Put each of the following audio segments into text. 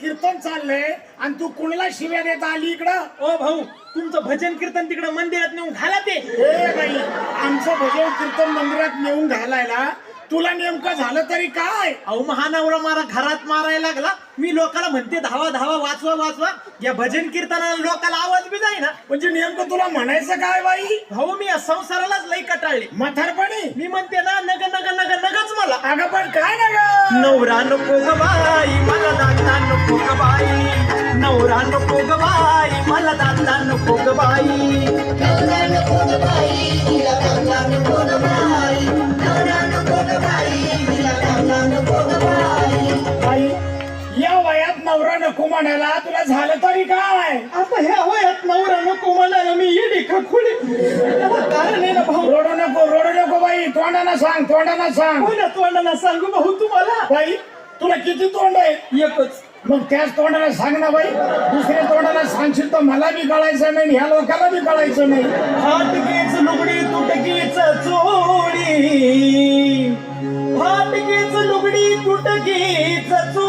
कीर्तन चाललंय आणि तू कुणाला शिव्या देत आली इकडं? ओ भाऊ तुमचं भजन कीर्तन तिकडे मंदिरात नेऊन घाला ते. बाई आमचं भजन कीर्तन मंदिरात नेऊन घालायला तुला नेमकं झालं तरी काय? अहो महानवरा मारा घरात मारायला लागला. मी लोकांना म्हणते धावा धावा वाचवा वाचवा. या भजन कीर्तनाला लोकांना आवाज बी जाईना. म्हणजे नेमकं तुला म्हणायचं काय बाई? भाऊ मी या संसारालाच लई कटाळले. म्हातारपणी मी म्हणते ना नग नग नग मला अगं पण काय ना ग? नवरा नको ग बाई मला दाता नको ग बाई. नवरा नको ग बाई मला दाता नको ग बाई. नवरा नको ग बाई तिला नवरा नको ग बाई. नको म्हणायला तुला झालं तरी काय? आता ह्या वयात नवरा नको म्हणायला मी येडी का खुली. त्याला कारण आहे ना भाऊ? रोडू नको रोडू नको बाई तोंडाना सांग तोंडाना सांग. कोणा तोंडाला सांगू भाऊ तुम्हाला? बाई तुला किती तोंड आहे? एकच. मग त्याच तोंडाला सांग ना बाई. दुसऱ्या तोंडाला सांगशील तर मला बी कळायचं नाही ह्या लोकांना बी कळायचं नाही. फाटकीच लुगडी तुटकीच चोळी. फाटकीच लुगडी तुटकीच चोळी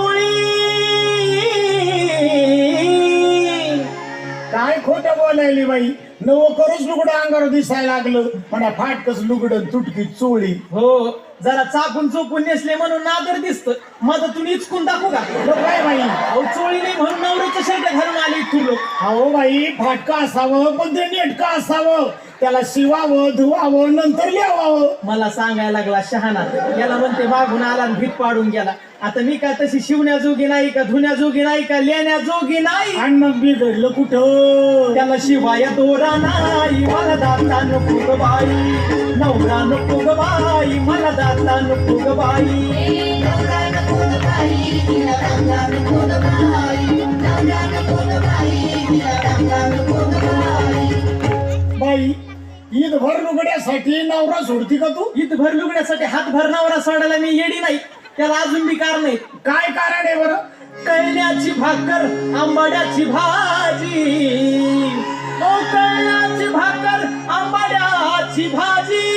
खोटं बोलायली बाई. नव करूच लुगडं अंगावर दिसायला लागलं. म्हणा फाटकच लुगडं तुटकी चोळी. हो. जरा चाकून चोकून नेसले म्हणून नादर दिसत. मदतून इचकून दाखवू का? मग काय बाई? अहो चोळी नाही म्हणून नवऱ्याचं शर्ट घालून आली तू लोक. अहो बाई फाटका असावं पण ते नेटका असावं. त्याला शिवावं धुवावं नंतर लिहावं मला सांगायला लागला शहाणा. याला म्हणते मागून आला आणि भीत पाडून गेला. आता मी का तशी शिवण्याजोगी नाही का धुण्याजोगी नाही का लेण्याजोगी नाही? आणि मग बिघडलं कुठं? त्याला शिवाय दोरा नाही मला दाता नको ग बाई. नवरा नको ग बाई मला दाता नको ग बाई. नवरा नको ग बाई तिला नवरा नको ग बाई. नवरा नको ग बाई. ईद भर लुगड्यासाठी नवरा सोडती का तू? ईद भर लुगड्यासाठी हात भर नवरा सोडायला मी येडी नाही. त्याला अजून बी कार नाही. काय कारण आहे बरं? कळण्याची भाकर आंबाड्याची भाजी. ओ कळण्याची भाकर आंबाड्याची भाजी.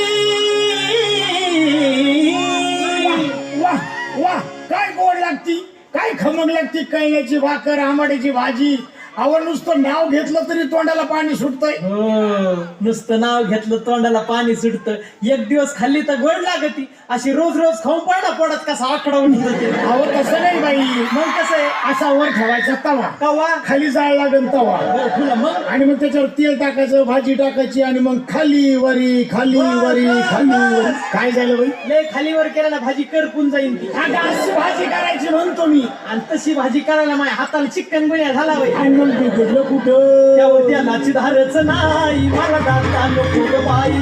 वा वा काय गोड लागती? काय खमक लागती? कैल्याची भाकर आंबाड्याची भाजी. अहो नुसतं नाव घेतलं तरी तोंडाला पाणी सुटतंय. हो. नुसतं नाव घेतलं तोंडाला पाणी सुटतं. एक दिवस खाल्ली तर गोड लागती. अशी रोज रोज खाऊन पडला पडत कसा आकडा उठत अहो तसं नाही बाई. मग कसं आहे? असा वर ठेवायचा तवा. कवा खाली जाळ लागेल तवा. बरं, मग? आणि मग त्याच्यावर तेल टाकायचं भाजी टाकायची आणि मग खाली वरी खाली वरी खाली वरी. काय झालं बाई? लय खालीवर केल्याला भाजी करपून जाईन ती. आता अशी भाजी करायची म्हणतो मी. आणि तशी भाजी करायला माझ्या हाताला चिकन गुन्हा झाला बाई. आणि मग बिघडलं कुठं? त्यावर त्यालाची धारच नाही मला दाता नको ग बाई.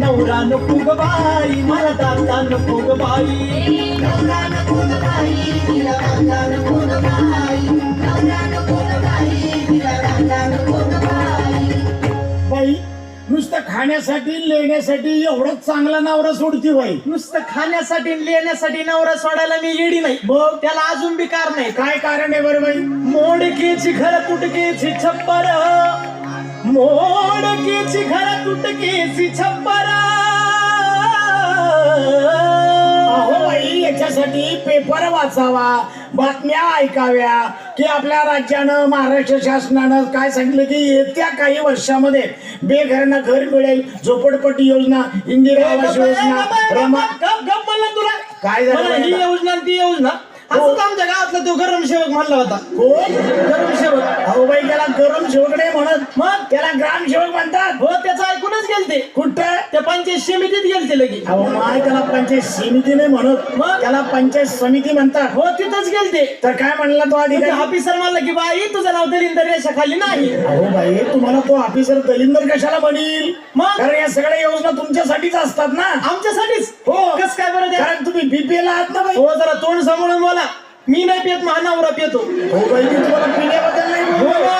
नवरा नको ग बाई मला दाता नको ग बाई. नवरा नको ग बाई तिला नको ग बाई. नवरा नको ग बाई तिला नवरा नको ग बाई बाई. नुसतं खाण्यासाठी लेण्यासाठी एवढंच चांगला नवरा सोडती बाई. नुसतं खाण्यासाठी लेण्यासाठी नवरा सोडायला मी येडी नाही. मग? त्याला अजून बी कार नाही. काय कारण आहे बरं बाई? मोडकीची घर तुटकीची छप्पर. मोडकीची घर तुटकीची छप्पर. अहो बाई याच्यासाठी पेपर वाचावा. बातम्या ऐकाव्या की आपल्या राज्यानं महाराष्ट्र शासनानं काय सांगितलं की येत्या काही वर्षामध्ये बेघरांना घर मिळेल. झोपडपट्टी योजना इंदिरा आवास योजना रमा तुला? काय झालं मला ही बाईला? योजना आणि ती योजना. असंच आमच्या गावातला तो गरम सेवक म्हणला होता. कोण? गरम सेवक. अहो बाई त्याला गरम सेवक नाही म्हणत. मग? त्याला ग्राम सेवक म्हणतात. हो त्याचं ऐकूनच गेलते. कुठं? पंचायत समितीत गेलते लगे अहो माय त्याला पंचायत समिती नाही म्हणत. मग? त्याला पंचायत समिती म्हणतात. हो तिथंच गेलते. तर काय म्हणला तो ते अधिकारी? ऑफिसर म्हणलं की बाई तुझं नाव दलिंदर रेषा खाली नाही. अहो बाई तुम्हाला तो ऑफिसर दलिंदर कशाला म्हणील? मग? कारण या सगळ्या योजना तुमच्यासाठीच असतात ना. आमच्यासाठीच? हो. कस काय बरं ते? कारण तुम्ही बीपीएल आहात ना बाई. हो जरा तोंड सांभाळून बोला. मी नाही पेत महानावरा पेतो हो बाई मी तुम्हाला पिण्याबद्दल नाही हो बोललो.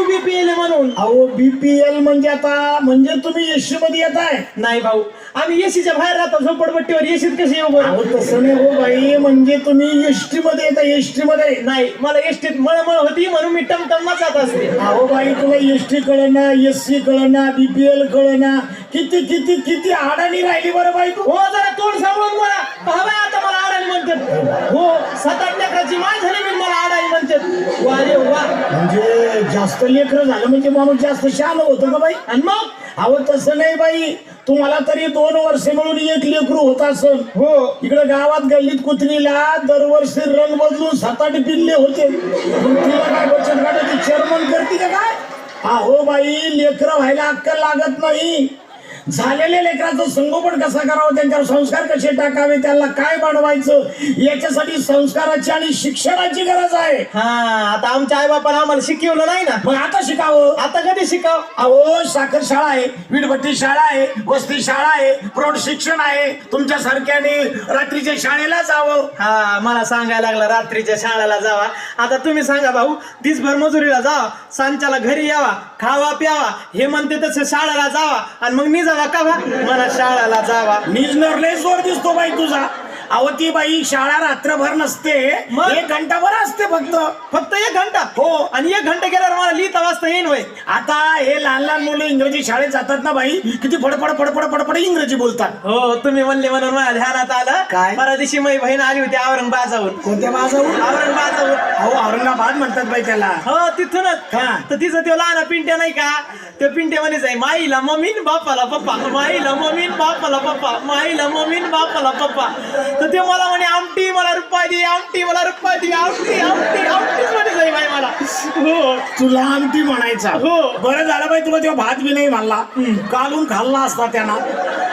तुम्ही तर म्हणले ना बाई तू बी पिले म्हणून अहो बीपीएल म्हणजे आता म्हणजे तुम्ही एसटी मध्ये येत आहे नाही भाऊ आम्ही एसीच्या बाहेर राहतो झोपडपट्टीवर एसीत कशी येऊ बरं? अहो तसं नाही हो बाई म्हणजे तुम्ही एसटी मध्ये येता एसटी मध्ये. नाही मला एसटीत मळमळ होती म्हणून मी टमटम जात असते. अहो बाई तुला एसटी कळना एस सी कळना बीपीएल कळना किती किती किती अडाणी राहिली बरं बाई तू. हो जरा तोंड सांभाळून बोला. पहा बाई आता मला आडाणी म्हणतात. हो सात आठ लेकराची माय झाली मी वा रे वा. म्हणजे जास्त लेकर झालं म्हणजे माणूस जास्त शान होतं का बाई? आणि मग? अहो तसं नाही बाई. तुम्हाला तरी दोन वर्ष मिळून एक लेकरू होत असल हो. इकडे गावात गल्लीत कुत्रीला दरवर्षी रंग बदलून सात आठ पिल्ले होते. तिला काय बचत गटाची चेअरमन करते का काय? अहो बाई लेकरं व्हायला अक्कल लागत नाही. झालेल्या लेकराचं संगोपन कसं करावं त्यांच्यावर संस्कार कसे टाकावे त्याला काय बनवायचं याच्यासाठी संस्काराची आणि शिक्षणाची गरज आहे. हा आता आमच्या आई बापाला आम्हाला शिकवलं नाही ना? मग आता शिकावं. आता कधी शिकाव? अहो साखर शाळा आहे वीटभट्टी शाळा आहे वस्ती शाळा आहे प्रौढ शिक्षण आहे. तुमच्या सारख्याने रात्रीच्या शाळेला जावं. हा मला सांगायला लागला रात्रीच्या शाळेला जावा. आता तुम्ही सांगा भाऊ दिसभर मजुरीला जावा सांच्याला घरी यावा. खावा प्यावा. हे म्हणते तसं शाळेला जावा. आणि मग मी जावा का बा? मला शाळेला जावा. निजणार लय जोर दिसतो बाई तुझा. अहो ती बाई शाळा रात्रभर नसते. मग? एक घंटाभर असते फक्त. फक्त एक घंटा? हो. आणि एक घंटा गेल्यावर मला लिहिता वाचता येईन वय आता हे लहान लहान मुलं इंग्रजी शाळेत जातात ना बाई किती फडफड फडफड फडफड इंग्रजी बोलतात. हो तुम्ही म्हणले म्हणून माझ्या ध्यानात आलं. काय? परवा दिवशी माझी बहीण आली होती औरंगाबादहून कोणत्या माझाहून औरंगाबादहून अहो औरंगाबाद म्हणतात बाई त्याला. हो तिथूनच. हा. तर तिचं तो लहान पिंट्या नाही का? त्या पिंट्या म्हणेच आहे माईला मम्मीन बापाला पप्पा. माईला मम्मीन बापाला पप्पा. माईला मम्मीन बापाला पप्पा. तर ते मला म्हणे आमटी मला रुपये दे आमटी मला रुपये दे आमटी आमटी आमटीच म्हणे जाई बाई मला. हो. तुला आमटी म्हणायचा. हो. बरं झालं बाई तुला तेव्हा भात बी नाही म्हणला. कालून खाल्ला असता त्यानं.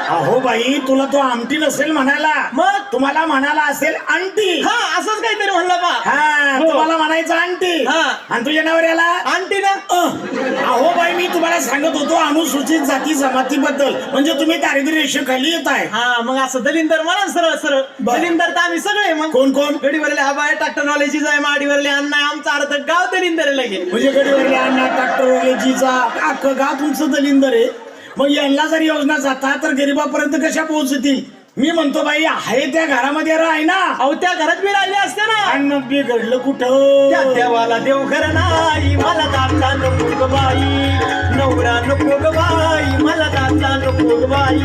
अहो बाई तुला तो आमटी नसेल म्हणायला. मग? तुम्हाला म्हणाला असेल आंटी. हा असंच काहीतरी म्हणलं बा. हा हो. तुम्हाला म्हणायचं आंटी. हा. आणि तुझ्या नवऱ्याला? आंटी ना? अह, बाई मी तुम्हाला सांगत होतो अनुसूचित जाती जमातीबद्दल म्हणजे तुम्ही दारिद्र्य रेषेखाली येत आहे हा मग असं दलिंदर म्हणा सरळ सरळ. दलिंदर तर आम्ही सगळे मग. कोण कोण? गडीवरले आबाय ट्रॅक्टर नॉलेज आहे माडीवरले अण्णा आमचा अर्थ गाव दलिंदर लगे म्हणजे गडीवरले अण्णा ट्रॅक्टरवरले जीचा अख्खं गाव तुमचं दलिंदर आहे. मग यांना जर योजना जातात तर गरीबापर्यंत कशा पोहोचतील? मी म्हणतो बाई आहे त्या घरामध्ये राह ना. अहो त्या घरात मी राहिले असते ना. आणि मग बिघडलं त्या कुठं देवाला देव घर नाही. मला दाता नको बाई. नवरा नको बाई. मला दाता नको बाई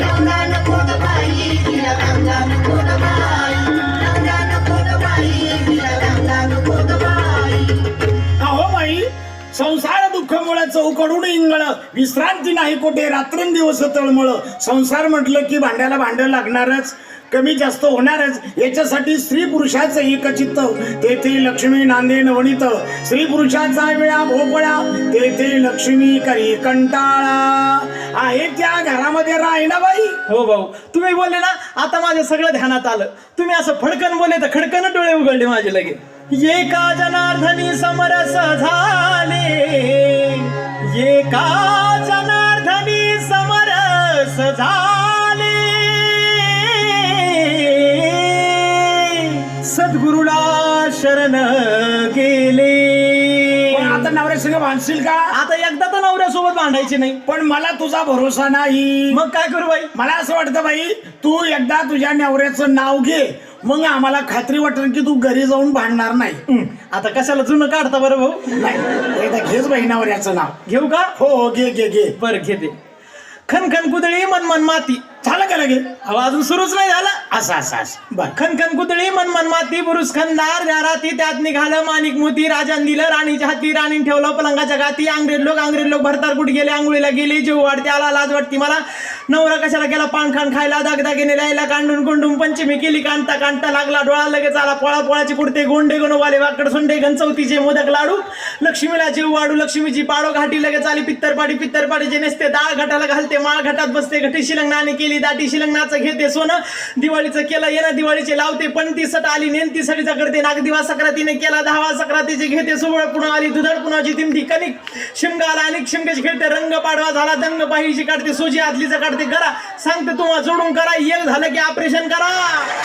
नवरा नको बाई तिला रामला नको बाई संसार दुःखमुळे चौकडून इंगळ. विश्रांती नाही कुठे रात्रंदिवस तळमळ. संसार म्हटलं की भांड्याला भांडं लागणारच कमी जास्त होणारच. याच्यासाठी स्त्री पुरुषाचं एकचित्त तेथे लक्ष्मी नांदे नवनीत स्त्री पुरुषाचा वेळा भोपळा. तेथे लक्ष्मी करी कंटाळा. आहे त्या घरामध्ये राही ना बाई हो भाऊ तुम्ही बोलले ना आता माझ्या सगळं ध्यानात आलं. तुम्ही असं फडकन बोलले तर खडकन डोळे उघडले माझे लगेच. एका जनार्दनी समरस झाले एका जनार्दनी समरस झाले सद्गुरुला शरण गेले. पण आता नवऱ्या संग भांडशील का? आता एकदा तर नवऱ्यासोबत भांडायचे नाही. पण मला तुझा भरोसा नाही. मग काय करू बाई? मला असं वाटतं बाई तू एकदा तुझ्या नवऱ्याचं नाव घे. मग आम्हाला खात्री वाटेल की तू घरी जाऊन भांडणार नाही. आता कशाला जुनं काढता बरं भाऊ? नाही. एकदा घेच बाई नवऱ्याचं नाव. घेऊ का? हो हो घे घे घे. बरं घेते खन खन कुदळी मन मन माती. झालं अहो अजून सुरूच नाही झालं. असं असं असं. बर. खनखन कुतळी मन मन माती बुरुस खंदार त्या राती त्यात निघालं माणिक मोती राजान दिलं राणीच्या हाती राणी ठेवलं पलंगाच्या गाती अंग्रेज लोक अंग्रेज लोक भरतार कुठे गेले आंघोळीला गेले जीव वाढते आला लाज वाटती मला. नवरा कशाला गेला पान खायला दागदागिने लायला कांडून कोंडून पंचमी केली कांता कांता लागला डोळा लगेच आला पोळा पोळाची कुडते गोंडे गणवाले वाकड सोंडे चौथीचे मोदक लाडू. लक्ष्मीला जीव वाढू लक्ष्मीची पाडो घाटी लगेच आली पित्तरपाडी पित्तरपाडीचे नेसते दाळ घाटाला घालते माळ घाटात बसते घटी शिलंगणाने केली दाटी शिलंगणाचं घेते सोनं. दिवाळीचं केलं येणं दिवाळीचे लावते पण ती सट आली नेन ती सडीचा करते नागदिवा सक्रातीने केला दहावा सक्रातीची घेते सोबळ पुन्हा आली दुधड पुन्हाची तिमठी कणिक शिमगाला आणि शिमगेच खेळते रंग पाडवा झाला दंग पाहिजे काढते सोजी आतलीचं काढते करा सांगते तुम्हाला जोडून करा एक झालं की ऑपरेशन करा.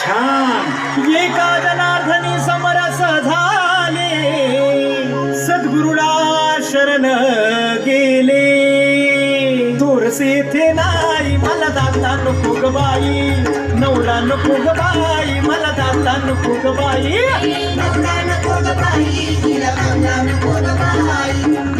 छान. एका जनार्दनी समरस झाले सद्गुरुला शरण गेले. दूरसे थे मला दाता नको ग बाई. नवरा नको ग बाई. मला दाता नको ग बाई. नवरा नको ग बाई. तिला रामला नको ग बाई.